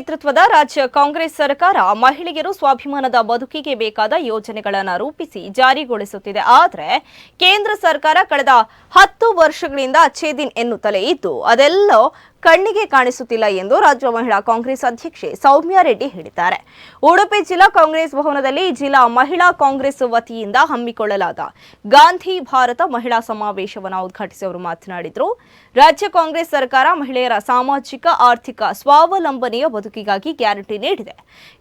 ನೇತೃತ್ವದ ರಾಜ್ಯ ಕಾಂಗ್ರೆಸ್ ಸರ್ಕಾರ ಮಹಿಳೆಯರು ಸ್ವಾಭಿಮಾನದ ಬದುಕಿಗೆ ಬೇಕಾದ ಯೋಜನೆಗಳನ್ನು ರೂಪಿಸಿ ಜಾರಿಗೊಳಿಸುತ್ತಿದೆ. ಆದರೆ ಕೇಂದ್ರ ಸರ್ಕಾರ ಕಳೆದ ಹತ್ತು ವರ್ಷಗಳಿಂದ ಛೇದಿನ್ ಎನ್ನುತ್ತಲೇ ಇದ್ದು, ಅದೆಲ್ಲೋ ಕಣ್ಣಿಗೆ ಕಾಣಿಸುತ್ತಿಲ್ಲ ಎಂದು ರಾಜ್ಯ ಮಹಿಳಾ ಕಾಂಗ್ರೆಸ್ ಅಧ್ಯಕ್ಷೆ ಸೌಮ್ಯ ರೆಡ್ಡಿ ಹೇಳಿದ್ದಾರೆ. ಉಡುಪಿ ಜಿಲ್ಲಾ ಕಾಂಗ್ರೆಸ್ ಭವನದಲ್ಲಿ ಜಿಲ್ಲಾ ಮಹಿಳಾ ಕಾಂಗ್ರೆಸ್ ವತಿಯಿಂದ ಹಮ್ಮಿಕೊಳ್ಳಲಾದ ಗಾಂಧಿ ಭಾರತ ಮಹಿಳಾ ಸಮಾವೇಶವನ್ನು ಉದ್ಘಾಟಿಸಿ ಅವರು ಮಾತನಾಡಿದರು. ರಾಜ್ಯ ಕಾಂಗ್ರೆಸ್ ಸರ್ಕಾರ ಮಹಿಳೆಯರ ಸಾಮಾಜಿಕ, ಆರ್ಥಿಕ ಸ್ವಾವಲಂಬನೆಯ ಬದುಕಿಗಾಗಿ ಗ್ಯಾರಂಟಿ ನೀಡಿದೆ.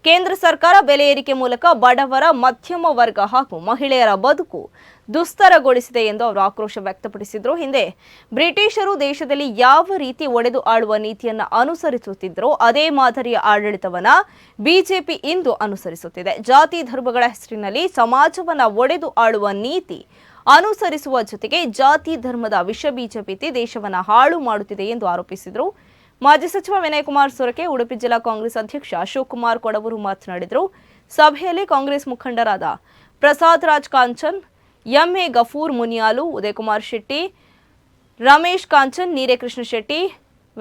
ಕೇಂದ್ರ ಸರ್ಕಾರ ಬೆಲೆ ಏರಿಕೆ ಮೂಲಕ ಬಡವರ, ಮಧ್ಯಮ ವರ್ಗ ಹಾಗೂ ಮಹಿಳೆಯರ ಬದುಕು ದುಸ್ತರಗೊಳಿಸಿದೆ ಎಂದು ಅವರು ಆಕ್ರೋಶ ವ್ಯಕ್ತಪಡಿಸಿದರು. ಹಿಂದೆ ಬ್ರಿಟಿಷರು ದೇಶದಲ್ಲಿ ಯಾವ ರೀತಿ ಒಡೆದು ಆಳುವ ನೀತಿಯನ್ನು ಅನುಸರಿಸುತ್ತಿದ್ದರೋ ಅದೇ ಮಾದರಿಯ ಆಡಳಿತವನ್ನ ಬಿಜೆಪಿ ಇಂದು ಅನುಸರಿಸುತ್ತಿದೆ. ಜಾತಿ ಧರ್ಮಗಳ ಹೆಸರಿನಲ್ಲಿ ಸಮಾಜವನ್ನ ಒಡೆದು ಆಳುವ ನೀತಿ ಅನುಸರಿಸುವ ಜೊತೆಗೆ ಜಾತಿ ಧರ್ಮದ ವಿಷ ಬೀಜ ಬಿತ್ತಿ ದೇಶವನ್ನ ಹಾಳು ಮಾಡುತ್ತಿದೆ ಎಂದು ಆರೋಪಿಸಿದರು. ಮಾಜಿ ಸಚಿವ ವಿನಯ್ ಕುಮಾರ್ ಸೊರಕೆ, ಉಡುಪಿ ಜಿಲ್ಲಾ ಕಾಂಗ್ರೆಸ್ ಅಧ್ಯಕ್ಷ ಅಶೋಕ್ ಕುಮಾರ್ ಕೊಡವರು ಮಾತನಾಡಿದರು. ಸಭೆಯಲ್ಲಿ ಕಾಂಗ್ರೆಸ್ ಮುಖಂಡರಾದ Prasad Raj Kanchan, MA Gafoor Muniyalu, Udayakumar Shetty, Ramesh Kanchan, Neerekrishna Shetty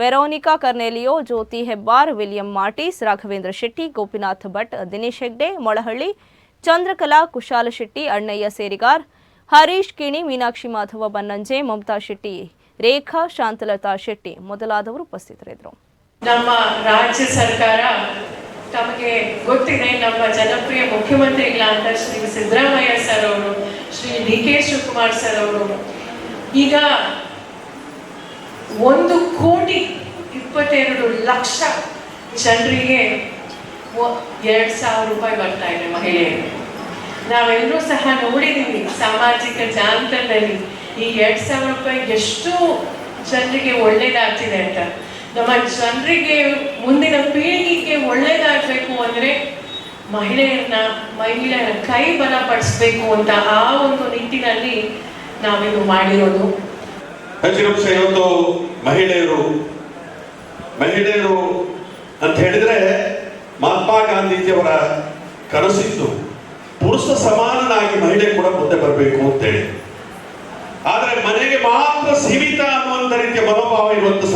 Veronica Cornelio, Jyothi Hebbar, William Martis, Raghavendra Shetty, Gopinath Bhat, Dinesh Hegde, Molahalli, Chandrakala, Kushala Shetty, Annaiah Serigar, Harish Kini, Meenakshi Madhava Bannanje Mamatha Shetty, Rekha, Shanthalatha Shetty ಮೊದಲಾದವರು ಉಪಸ್ಥಿತರಿದ್ದರು. ನಮ್ಮ ರಾಜ್ಯ ಸರ್ಕಾರ ತಮಗೆ ಗೊತ್ತಿದೆ, ನಮ್ಮ ಜನಪ್ರಿಯ ಮುಖ್ಯಮಂತ್ರಿಗಳಾದ ಶ್ರೀ ಸಿದ್ದರಾಮಯ್ಯ ಸರ್ ಅವರು, Shri D K Shivakumar sir ಅವರು. ಈಗ ಒಂದು ಕೋಟಿ ಇಪ್ಪತ್ತೆರಡು ಲಕ್ಷ ಜನರಿಗೆ ಎರಡು ಸಾವಿರ ರೂಪಾಯಿ ಬರ್ತಾ ಇದೆ ಮಹಿಳೆಯರಿಗೆ. ನಾವೆಲ್ಲರೂ ಸಹ ನೋಡಿದ್ದೀವಿ ಸಾಮಾಜಿಕ ಜಾಲತಾಣದಲ್ಲಿ ಈ ಎರಡು ಸಾವಿರ ರೂಪಾಯಿ ಎಷ್ಟು ಜನರಿಗೆ ಒಳ್ಳೇದಾಗ್ತಿದೆ ಅಂತ. ನಮ್ಮ ಜನರಿಗೆ ಮುಂದಿನ ಪೀಳಿಗೆಗೆ ಒಳ್ಳೇದಾಗಬೇಕು ಅಂದರೆ ಮಹಿಳೆಯರನ್ನ, ಮಹಿಳೆಯರ ಕೈ ಬಲಪಡಿಸ್ಬೇಕು ಅಂತ ಆ ಒಂದು ನಿಟ್ಟಿನಲ್ಲಿ ನಾವಿದು ಮಾಡಿರೋದು. ಮಹಿಳೆಯರು ಮಹಿಳೆಯರು ಅಂತ ಹೇಳಿದ್ರೆ ಮಹಾತ್ಮ ಗಾಂಧೀಜಿಯವರ ಕನಸಿತ್ತು ಪುರುಷ ಸಮಾನನಾಗಿ ಮಹಿಳೆ ಕೂಡ ಮುಂದೆ ಬರಬೇಕು ಅಂತೇಳಿ. ಆದ್ರೆ ಮನೆಗೆ ಮಾತ್ರ ಸೀಮಿತ ಅನ್ನುವಂಥ ರೀತಿಯ ಮನೋಭಾವ ಇವತ್ತು